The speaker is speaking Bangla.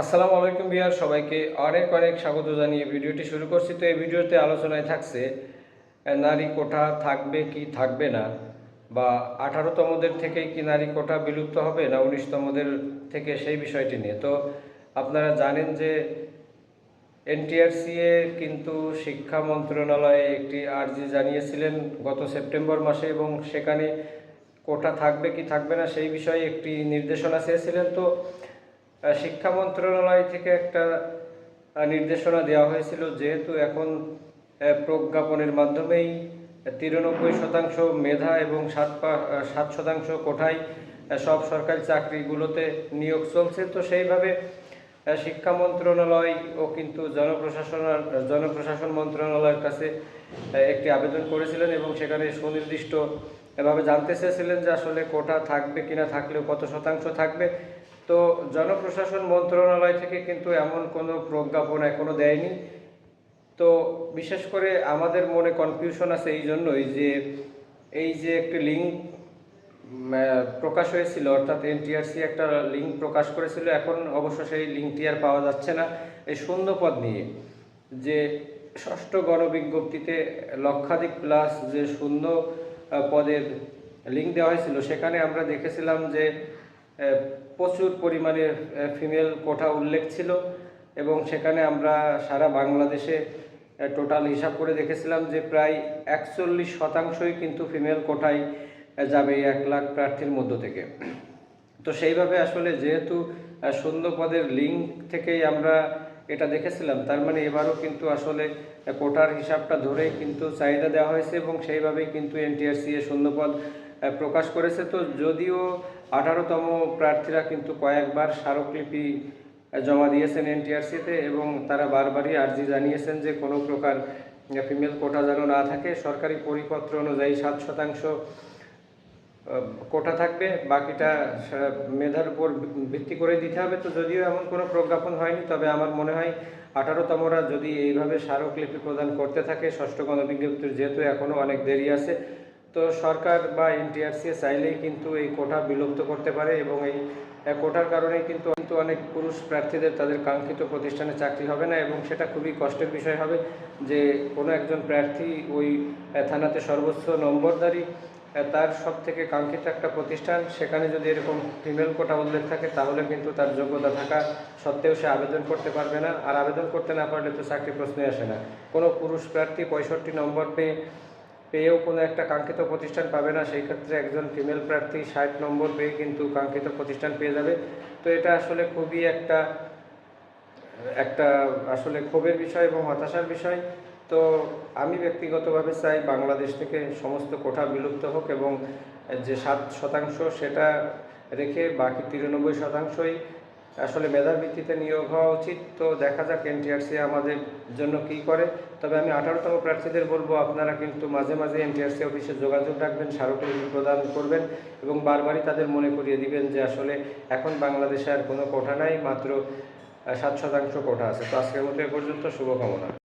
আসসালামু আলাইকুম বিহার সবাইকে অনেক অনেক স্বাগত জানিয়ে ভিডিওটি শুরু করছি। তো এই ভিডিওতে আলোচনায় থাকছে নারী কোঠা থাকবে কি থাকবে না? বা আঠারোতমদের থেকেই কি নারী কোঠা বিলুপ্ত হবে না উনিশতমদের থেকে সেই বিষয়টি নিয়ে? তো আপনারা জানেন যে এনটিআরসিএ কিন্তু শিক্ষা মন্ত্রণালয়ে একটি আর্জি জানিয়েছিলেন গত সেপ্টেম্বর মাসে এবং সেখানে কোটা থাকবে কি থাকবে না সেই বিষয়ে একটি নির্দেশনা চেয়েছিলেন। তো শিক্ষা মন্ত্রণালয় থেকে একটা নির্দেশনা দেওয়া হয়েছিল যেহেতু এখন প্রজ্ঞাপনের মাধ্যমেই তিরানব্বই শতাংশ মেধা এবং সাত সাত শতাংশ কোঠায় সব সরকারি চাকরিগুলোতে নিয়োগ চলছে। তো সেইভাবে শিক্ষা মন্ত্রণালয় ও কিন্তু জনপ্রশাসন জনপ্রশাসন মন্ত্রণালয়ের কাছে একটি আবেদন করেছিলেন এবং সেখানে সুনির্দিষ্ট এভাবে জানতে চেয়েছিলেন যে আসলে কোটা থাকবে কিনা, থাকলেও কত শতাংশ থাকবে। তো জনপ্রশাসন মন্ত্রণালয় থেকে কিন্তু এমন কোনো প্রজ্ঞাপন এখনও দেয়নি। তো বিশেষ করে আমাদের মনে কনফিউশন আছে এই জন্যই যে, এই যে একটি লিঙ্ক প্রকাশ হয়েছিল, অর্থাৎ এনটিআরসি একটা লিঙ্ক প্রকাশ করেছিল, এখন অবশ্য সেই লিঙ্কটি আর পাওয়া যাচ্ছে না। এই শূন্যপদ নিয়ে যে ষষ্ঠ গণবিজ্ঞপ্তিতে লক্ষাধিক প্লাস যে শূন্য পদের লিঙ্ক দেওয়া হয়েছিল, সেখানে আমরা দেখেছিলাম যে প্রচুর পরিমাণে ফিমেল কোঠা উল্লেখ ছিল এবং সেখানে আমরা সারা বাংলাদেশে টোটাল হিসাব করে দেখেছিলাম যে প্রায় একচল্লিশ শতাংশই কিন্তু ফিমেল কোঠায় যাবে এক লাখ প্রার্থীর মধ্য থেকে। তো সেইভাবে আসলে যেহেতু শূন্য পদের লিঙ্ক থেকেই আমরা এটা দেখেছিলাম, তার মানে এবারও কিন্তু আসলে কোটার হিসাবটা ধরেই কিন্তু চাহিদা দেওয়া হয়েছে এবং সেইভাবেই কিন্তু এনটিআরসি এ শূন্যপদ প্রকাশ করেছে। তো যদিও আঠারোতম প্রার্থীরা কিন্তু কয়েকবার স্মারকলিপি জমা দিয়েছেন এনটিআরসিতে এবং তারা বারবারই আর্জি জানিয়েছেন যে কোনো প্রকার ফিমেল কোটা যেন না থাকে। সরকারি পরিপত্র অনুযায়ী সাত শতাংশ কোটা থাকবে। বাকিটা মেধার উপর ভিত্তি করে দিতে হবে। তো যদিও এমন কোনো প্রজ্ঞাপন হয়নি, তবে আমার মনে হয় আঠারোতমরা যদি এইভাবে স্মারকলিপি প্রদান করতে থাকে, ষষ্ঠ গণবিজ্ঞপ্তির যেহেতু এখনও অনেক দেরি আছে তো সরকার বা এনটিআরসি চাইলেই কিন্তু এই কোটা বিলুপ্ত করতে পারে এবং এই কোটার কারণেই কিন্তু কিন্তু অনেক পুরুষ প্রার্থীদের তাদের কাঙ্ক্ষিত প্রতিষ্ঠানে চাকরি হবে না এবং সেটা খুবই কষ্টের বিষয় হবে যে কোনো একজন প্রার্থী ওই থানাতে সর্বোচ্চ নম্বরদারি তার সব থেকে কাঙ্ক্ষিত একটা প্রতিষ্ঠান, সেখানে যদি এরকম ফিমেল কোটা উল্লেখ থাকে তাহলে কিন্তু তার যোগ্যতা থাকা সত্ত্বেও সে আবেদন করতে পারবে না। আর আবেদন করতে না পারলে তো চাকরি প্রশ্নে আসে না। কোনো পুরুষ প্রার্থী পঁয়ষট্টি নম্বর পেয়ে পেয়েও কোনো একটা কাঙ্ক্ষিত প্রতিষ্ঠান পাবে না, সেই ক্ষেত্রে একজন ফিমেল প্রার্থী ষাট নম্বর পেয়ে কিন্তু কাঙ্ক্ষিত প্রতিষ্ঠান পেয়ে যাবে। তো এটা আসলে খুবই একটা একটা আসলে ক্ষোভের বিষয় এবং হতাশার বিষয়। তো আমি ব্যক্তিগতভাবে চাই বাংলাদেশ থেকে সমস্ত কোঠা বিলুপ্ত হোক এবং যে সাত শতাংশ সেটা রেখে বাকি তিরানব্বই শতাংশই আসলে মেধার ভিত্তিতে নিয়োগ হওয়া উচিত। তো দেখা যাক এনটিআরসি আমাদের জন্য কি করে। তবে আমি আঠারোতম প্রার্থীদের বলব, আপনারা কিন্তু মাঝে মাঝে এনটিআরসি অফিসে যোগাযোগ রাখবেন, স্মারকলিপি প্রদান করবেন এবং বারবারই তাদের মনে করিয়ে দিবেন যে আসলে এখন বাংলাদেশে আর কোনো কোঠা নাই, মাত্র সাত শতাংশ কোঠা আছে। তো আজকের মতো এ পর্যন্ত, শুভকামনা।